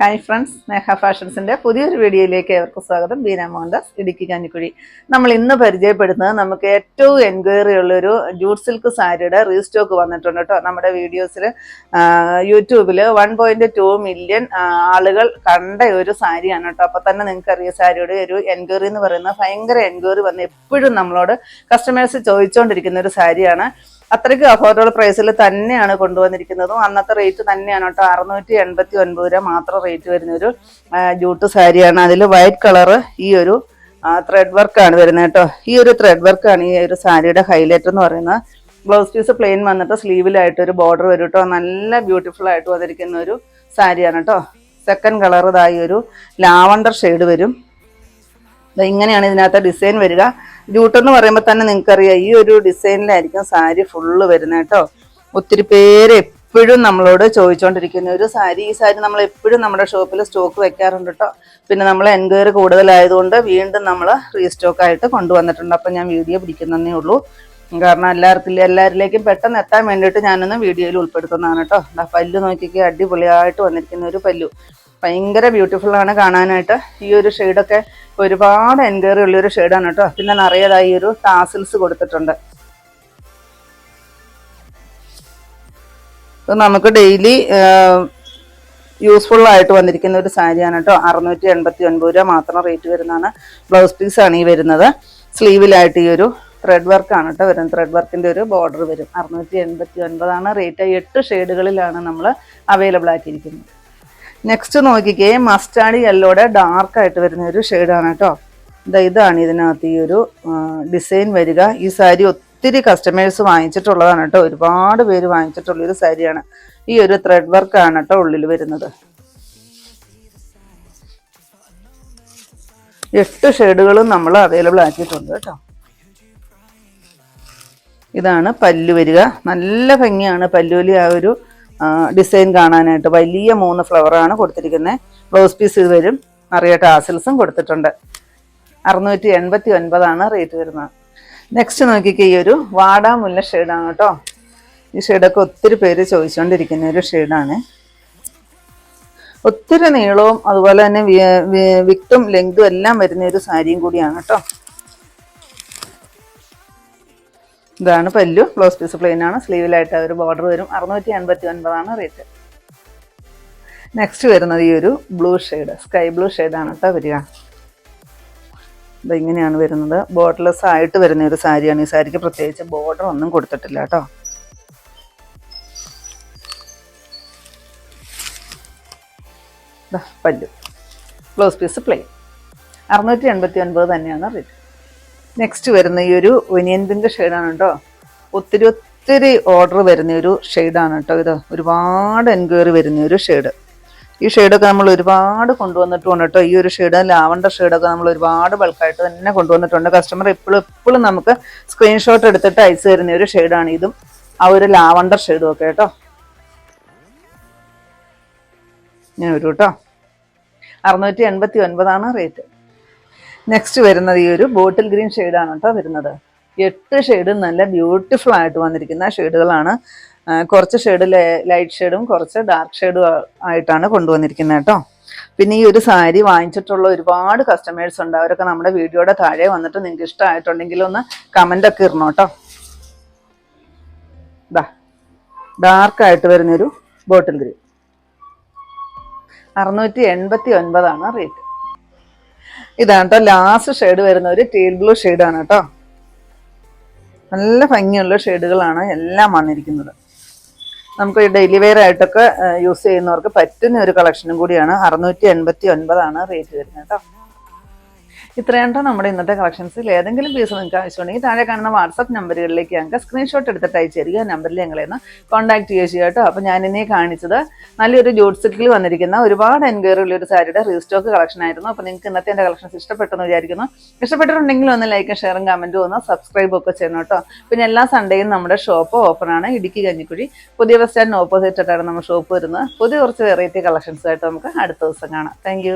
Hi friends സ്നേഹ ഫാഷൻസിന്റെ പുതിയൊരു വീഡിയോയിലേക്ക് ഏവർക്കും സ്വാഗതം. ബീന മോഹൻദാസ് ഇടുക്കി കഞ്ഞിക്കുഴി. നമ്മൾ ഇന്ന് പരിചയപ്പെടുന്നത് നമുക്ക് ഏറ്റവും എൻക്വയറി ഉള്ള ഒരു ജൂട്ട് സിൽക്ക് സാരിയുടെ റീസ്റ്റോക്ക് വന്നിട്ടുണ്ട് കേട്ടോ. നമ്മുടെ വീഡിയോസിൽ യൂട്യൂബിൽ വൺ പോയിന്റ് ടു മില്യൺ ആളുകൾ കണ്ട ഒരു സാരിയാണ് കേട്ടോ. അപ്പോൾ തന്നെ നിങ്ങൾക്ക് അറിയാം സാരിയുടെ ഒരു എൻക്വയറി എന്ന് പറയുന്നത്. ഭയങ്കര എൻക്വയറി വന്ന് എപ്പോഴും നമ്മളോട് കസ്റ്റമേഴ്സ് ചോദിച്ചുകൊണ്ടിരിക്കുന്ന ഒരു സാരിയാണ്. അത്രയ്ക്ക് അഫോർഡബിൾ പ്രൈസിൽ തന്നെയാണ് കൊണ്ടുവന്നിരിക്കുന്നതും. അന്നത്തെ റേറ്റ് തന്നെയാണ് കേട്ടോ. അറുന്നൂറ്റി എൺപത്തി ഒൻപത് രൂപ മാത്രം റേറ്റ് വരുന്ന ഒരു ജൂട്ട് സാരിയാണ് അതിൽ വൈറ്റ് കളറ് ഈ ഒരു ത്രെഡ് വർക്കാണ് വരുന്നത് കേട്ടോ. ഈ ഒരു ത്രെഡ് വർക്കാണ് ഈ ഒരു സാരിയുടെ ഹൈലൈറ്റ് എന്ന് പറയുന്നത്. ബ്ലൗസ് പീസ് പ്ലെയിൻ വന്നിട്ട് സ്ലീവിലായിട്ട് ഒരു ബോർഡർ വരും കേട്ടോ. നല്ല ബ്യൂട്ടിഫുൾ ആയിട്ട് വന്നിരിക്കുന്ന ഒരു സാരിയാണ് കേട്ടോ. സെക്കൻഡ് കളർ ഇതായി ഒരു ലാവണ്ടർ ഷെയ്ഡ് വരും. ഇങ്ങനെയാണ് ഇതിനകത്ത് ഡിസൈൻ വരിക. ജൂട്ട് എന്ന് പറയുമ്പോൾ തന്നെ നിങ്ങൾക്കറിയാം ഈ ഒരു ഡിസൈനിലായിരിക്കും സാരി ഫുള്ള് വരുന്നത് കേട്ടോ. ഒത്തിരി പേര് എപ്പോഴും നമ്മളോട് ചോദിച്ചുകൊണ്ടിരിക്കുന്ന ഒരു സാരി ഈ സാരി നമ്മൾ എപ്പോഴും നമ്മുടെ ഷോപ്പിൽ സ്റ്റോക്ക് വെക്കാറുണ്ട് കേട്ടോ പിന്നെ നമ്മൾ എൻക്വയറി കൂടുതലായതുകൊണ്ട് വീണ്ടും നമ്മൾ റീസ്റ്റോക്ക് ആയിട്ട് കൊണ്ടുവന്നിട്ടുണ്ട്. അപ്പം ഞാൻ വീഡിയോ പിടിക്കുന്നതേ ഉള്ളൂ. കാരണം എല്ലാവർക്കും എല്ലാവരിലേക്കും പെട്ടെന്ന് എത്താൻ വേണ്ടിയിട്ട് ഞാനൊന്ന് വീഡിയോയിൽ ഉൾപ്പെടുത്തുന്നതാണ് കേട്ടോ പല്ലു നോക്കിക്ക് അടിപൊളിയായിട്ട് വന്നിരിക്കുന്ന ഒരു പല്ലു. ഭയങ്കര ബ്യൂട്ടിഫുൾ ആണ് കാണാനായിട്ട്. ഈ ഒരു ഷെയ്ഡൊക്കെ ഒരുപാട് എൻക്വയറി ഉള്ളൊരു ഷെയ്ഡാണ് കേട്ടോ. പിന്നെ നിറയതായി ഒരു ടാസിൽസ് കൊടുത്തിട്ടുണ്ട്. നമുക്ക് ഡെയിലി യൂസ്ഫുൾ ആയിട്ട് വന്നിരിക്കുന്ന ഒരു സാരിയാണ് കേട്ടോ. അറുന്നൂറ്റി എൺപത്തി ഒൻപത് രൂപ മാത്രം റേറ്റ് വരുന്നതാണ്. ബ്ലൗസ് പീസ് ആണ് ഈ വരുന്നത്. സ്ലീവിലായിട്ട് ഈ ഒരു ത്രെഡ് വർക്കാണ് കേട്ടോ. വരുന്നത് ത്രെഡ് വർക്കിന്റെ ഒരു ബോർഡർ വരും. അറുന്നൂറ്റി എൺപത്തി ഒൻപതാണ് റേറ്റ് എട്ട് ഷെയ്ഡുകളിലാണ് നമ്മൾ അവൈലബിൾ ആക്കിയിരിക്കുന്നത്. നെക്സ്റ്റ് നോക്കിക്കേ മസ്റ്റാർഡ് യെല്ലോടെ ഡാർക്ക് ആയിട്ട് വരുന്ന ഒരു ഷെയ്ഡാണ് കേട്ടോ. ഇതാ ഇതാണ് ഇതിനകത്ത് ഈ ഒരു ഡിസൈൻ വരിക. ഈ സാരി ഒത്തിരി കസ്റ്റമേഴ്സ് വാങ്ങിച്ചിട്ടുള്ളതാണ് കേട്ടോ. ഒരുപാട് പേര് വാങ്ങിച്ചിട്ടുള്ള ഒരു സാരിയാണ് ഈ ഒരു ത്രെഡ് വർക്കാണ് കേട്ടോ ഉള്ളിൽ വരുന്നത്. എട്ട് ഷെയ്ഡുകളും നമ്മൾ അവൈലബിൾ ആക്കിയിട്ടുണ്ട് കേട്ടോ. ഇതാണ് പല്ലു വരിക. നല്ല ഭംഗിയാണ് പല്ലുവലി ആ ഒരു ഡിസൈൻ കാണാനായിട്ട് വലിയ മൂന്ന് ഫ്ലവറാണ് കൊടുത്തിരിക്കുന്നത് ബ്ലൗസ് പീസ് ഇത് വരും. നിറയെ ടാസിൽസും കൊടുത്തിട്ടുണ്ട്. അറുന്നൂറ്റി എൺപത്തി ഒൻപതാണ് റേറ്റ് വരുന്നത്. നെക്സ്റ്റ് നോക്കിക്കേ ഈ ഒരു വാടാമുല്ല ഷെയ്ഡാണ് കേട്ടോ. ഈ ഷെയ്ഡൊക്കെ ഒത്തിരി പേര് ചോദിച്ചുകൊണ്ടിരിക്കുന്ന ഒരു ഷെയ്ഡാണ് ഒത്തിരി നീളവും അതുപോലെ തന്നെ വിക്തും ലെങ്തും എല്ലാം വരുന്ന ഒരു സാരിയും കൂടിയാണ് കേട്ടോ. ഇതാണ് പല്ലു. ബ്ലൗസ് പീസ് പ്ലെയിൻ ആണ്. സ്ലീവിലായിട്ട് ഒരു ബോർഡർ വരും. അറുന്നൂറ്റി എൺപത്തി ഒൻപതാണ് റേറ്റ് നെക്സ്റ്റ് വരുന്നത് ഈ ഒരു ബ്ലൂ ഷെയ്ഡ് സ്കൈ ബ്ലൂ ഷെയ്ഡാണ് കേട്ടോ വരിക. ഇതിങ്ങനെയാണ് വരുന്നത്. ബോർഡർലെസ് ആയിട്ട് വരുന്ന ഒരു സാരിയാണ്. ഈ സാരിക്ക് പ്രത്യേകിച്ച് ബോർഡർ ഒന്നും കൊടുത്തിട്ടില്ല കേട്ടോ പല്ലു. ബ്ലൗസ് പീസ് പ്ലെയിൻ അറുന്നൂറ്റി എൺപത്തി ഒൻപത് തന്നെയാണ് റേറ്റ് നെക്സ്റ്റ് വരുന്ന ഈ ഒരു ഒനിയൻ പിങ്ക് ഷെയ്ഡാണ് കേട്ടോ ഒത്തിരി ഒത്തിരി ഓർഡർ വരുന്ന ഒരു ഷെയ്ഡാണ് കേട്ടോ ഇത്. ഒരുപാട് എൻക്വയറി വരുന്ന ഒരു ഷെയ്ഡ് ഈ ഷെയ്ഡൊക്കെ നമ്മൾ ഒരുപാട് കൊണ്ടുവന്നിട്ടുണ്ട് കേട്ടോ ഈ ഒരു ഷെയ്ഡ് ലാവണ്ടർ ഷെയ്ഡൊക്കെ നമ്മൾ ഒരുപാട് ബൾക്കായിട്ട് തന്നെ കൊണ്ടുവന്നിട്ടുണ്ട്. കസ്റ്റമർ എപ്പോഴും എപ്പോഴും നമുക്ക് സ്ക്രീൻഷോട്ട് എടുത്തിട്ട് അയച്ചു തരുന്ന ഒരു ഷെയ്ഡാണ് ഇതും. ആ ഒരു ലാവണ്ടർ ഷെയ്ഡും ഒക്കെ കേട്ടോ. ഞാൻ ഒരു കേട്ടോ. അറുന്നൂറ്റി എൺപത്തി ഒൻപതാണ് റേറ്റ് നെക്സ്റ്റ് വരുന്നത് ഈ ഒരു ബോട്ടിൽ ഗ്രീൻ ഷെയ്ഡാണ് കേട്ടോ വരുന്നത്. എട്ട് ഷെയ്ഡ് നല്ല ബ്യൂട്ടിഫുൾ ആയിട്ട് വന്നിരിക്കുന്ന ഷെയ്ഡുകളാണ് കുറച്ച് ഷെയ്ഡ് ലൈറ്റ് ഷെയ്ഡും കുറച്ച് ഡാർക്ക് ഷെയ്ഡും ആയിട്ടാണ് കൊണ്ടുവന്നിരിക്കുന്നത് കേട്ടോ പിന്നെ ഈ ഒരു സാരി വാങ്ങിച്ചിട്ടുള്ള ഒരുപാട് കസ്റ്റമേഴ്സ് ഉണ്ട്. അവരൊക്കെ നമ്മുടെ വീഡിയോയുടെ താഴെ വന്നിട്ട് നിങ്ങൾക്ക് ഇഷ്ടമായിട്ടുണ്ടെങ്കിൽ ഒന്ന് കമന്റ് ഒക്കെ ഇടണം കേട്ടോ ഇതാ ഡാർക്ക് ആയിട്ട് വരുന്നൊരു ബോട്ടിൽ ഗ്രീൻ അറുന്നൂറ്റി എൺപത്തി ഒൻപതാണ് റേറ്റ് ഇതാണ് കേട്ടോ ലാസ്റ്റ് ഷെയ്ഡ് വരുന്ന ഒരു ടീൽ ബ്ലൂ ഷെയ്ഡാണ് കേട്ടോ നല്ല ഭംഗിയുള്ള ഷെയ്ഡുകളാണ് എല്ലാം വന്നിരിക്കുന്നത്. നമുക്ക് ഡെയിലി വെയർ ആയിട്ടൊക്കെ യൂസ് ചെയ്യുന്നവർക്ക് പറ്റുന്ന ഒരു കളക്ഷനും കൂടിയാണ്. അറുന്നൂറ്റി എൺപത്തി ഒൻപതാണ് റേറ്റ് വരുന്നത് കേട്ടോ ഇത്രയാണ് നമ്മുടെ ഇന്നത്തെ കളക്ഷൻസിൽ ഏതെങ്കിലും പീസ് നിങ്ങൾക്ക് ആവശ്യമുണ്ടെങ്കിൽ താഴെ കാണുന്ന വാട്സപ്പ് നമ്പറുകളിലേക്ക് ഞങ്ങൾക്ക് സ്ക്രീൻഷോട്ട് എടുത്തിട്ട് അയച്ചു തരിക ആ നമ്പറിൽ ഞങ്ങളെ ഒന്ന് കോൺടാക്ട് ചെയ്യുക ചെയ്യുക കേട്ടോ. അപ്പോൾ ഞാൻ ഇന്നേ കാണിച്ചത് നല്ലൊരു ജോഡ്സിക്കിൽ വന്നിരിക്കുന്ന ഒരുപാട് എൻക്വയറി ഉള്ള ഒരു സാരിയുടെ റീസ്റ്റോക്ക് കളക്ഷൻ ആയിരുന്നു. അപ്പോൾ നിങ്ങൾക്ക് ഇന്നത്തെ എന്റെ കളക്ഷൻസ് ഇഷ്ടപ്പെട്ടെന്ന് വിചാരിക്കുന്നു. ഇഷ്ടപ്പെട്ടിട്ടുണ്ടെങ്കിൽ ഒന്ന് ലൈക്കും ഷെയറും കമന്റും ഒന്ന് സബ്സ്ക്രൈബ് ഒക്കെ ചെയ്യണം കേട്ടോ. പിന്നെ എല്ലാ സൺഡേയും നമ്മുടെ ഷോപ്പ് ഓപ്പൺ ആണ്. ഇടുക്കി കഞ്ഞിക്കുഴി. പുതിയ ബസ് സ്റ്റാൻഡിന് ഓപ്പോസിറ്റ് ആയിട്ടാണ് നമ്മുടെ ഷോപ്പ് വരുന്നത്. പുതിയ കുറച്ച് വെറൈറ്റി കളക്ഷൻസ് ആയിട്ട് നമുക്ക് അടുത്ത ദിവസം കാണാം. താങ്ക്